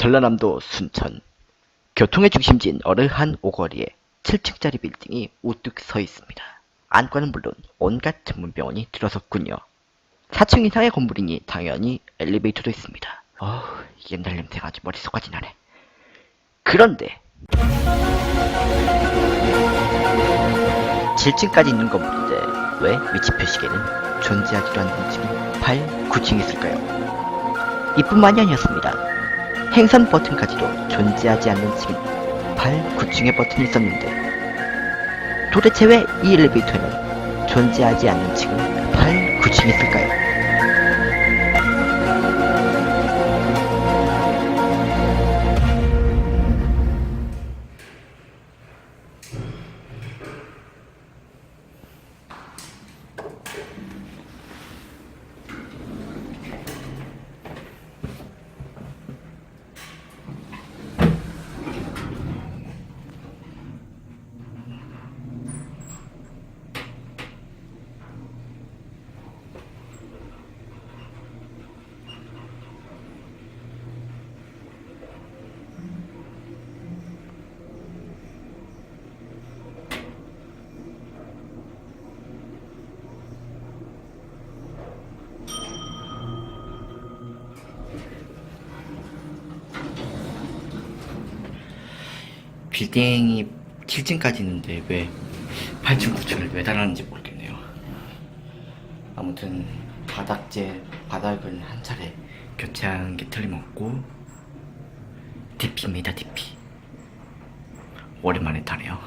전라남도 순천 교통의 중심지인 어르한 오거리에 7층짜리 빌딩이 우뚝 서 있습니다. 안과는 물론 온갖 전문병원이 들어섰군요. 4층 이상의 건물이니 당연히 엘리베이터도 있습니다. 어우, 옛날 냄새가 아주 머릿속까지 나네. 그런데 7층까지 있는 건물인데 왜 위치 표식에는 존재하지도 않는 층이 8, 9층이 있을까요? 이뿐만이 아니었습니다. 행선 버튼까지도 존재하지 않는 층인 8, 9층의 버튼이 있었는데 도대체 왜 이 엘리베이터에는 존재하지 않는 층은 8, 9층이 있을까요? 빌딩이 7층까지 있는데 왜 8층, 9층을 왜 달았는지 모르겠네요. 아무튼 바닥재 바닥을 한 차례 교체한 게 틀림없고 DP입니다, DP. 오랜만에 타네요.